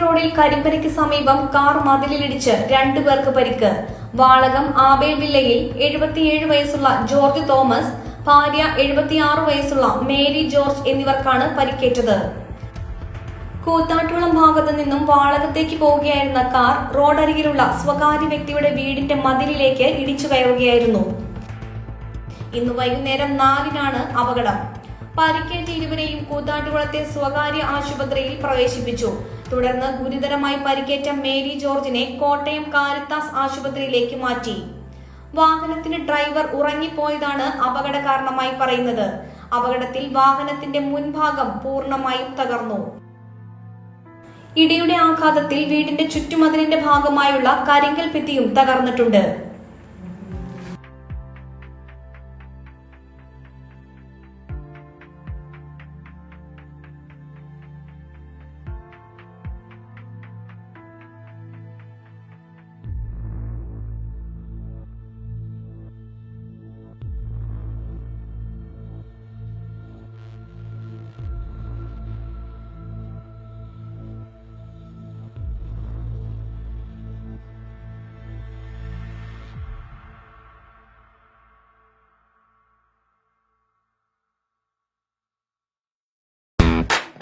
റോഡിൽ കരിമ്പനയ്ക്ക് സമീപം കാർ മതിലിലിടിച്ച് രണ്ടുപേർക്ക് പരിക്ക്. വാളകം ആബേൽ വില്ലയിൽ എഴുപത്തിയേഴ് വയസ്സുള്ള ജോർജ് തോമസ് ഭാര്യ എഴുപത്തിയാറ് വയസ്സുള്ള മേരി ജോർജ് എന്നിവർക്കാണ് പരിക്കേറ്റത്. കൂത്താട്ടുകുളം ഭാഗത്തു നിന്നും വാളകത്തേക്ക് പോവുകയായിരുന്ന കാർ റോഡരികിലുള്ള സ്വകാര്യ വ്യക്തിയുടെ വീടിന്റെ മതിലിലേക്ക് ഇടിച്ചു കയറുകയായിരുന്നു. ഇന്ന് വൈകുന്നേരം നാലിനാണ് അപകടം. പരിക്കേറ്റ ഇരുവരെയും കൂത്താട്ടുകുളത്തെ സ്വകാര്യ ആശുപത്രിയിൽ പ്രവേശിപ്പിച്ചു. തുടർന്ന് ഗുരുതരമായി പരിക്കേറ്റ മേരി ജോർജിനെ കോട്ടയം കാരിത്താസ് ആശുപത്രിയിലേക്ക് മാറ്റി. വാഹനത്തിന് ഡ്രൈവർ ഉറങ്ങിപ്പോയതാണ് അപകട കാരണമായി പറയുന്നത്. അപകടത്തിൽ വാഹനത്തിന്റെ മുൻഭാഗം പൂർണമായും തകർന്നു. ഇടിയുടെ ആഘാതത്തിൽ വീടിന്റെ ചുറ്റുമതിലിന്റെ ഭാഗമായുള്ള കരിങ്കൽ ഭിത്തിയും തകർന്നിട്ടുണ്ട്.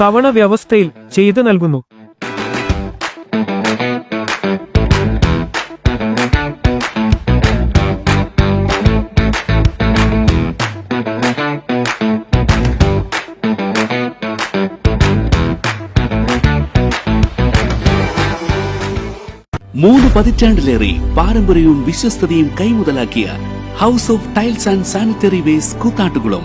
തവണ വ്യവസ്ഥയിൽ ചെയ്തു നൽകുന്നു. മൂന്ന് പതിറ്റാണ്ടിലേറെ പാരമ്പര്യവും വിശ്വസ്തതയും കൈമുതലാക്കിയ house of tiles and sanitary waste Koothattukulam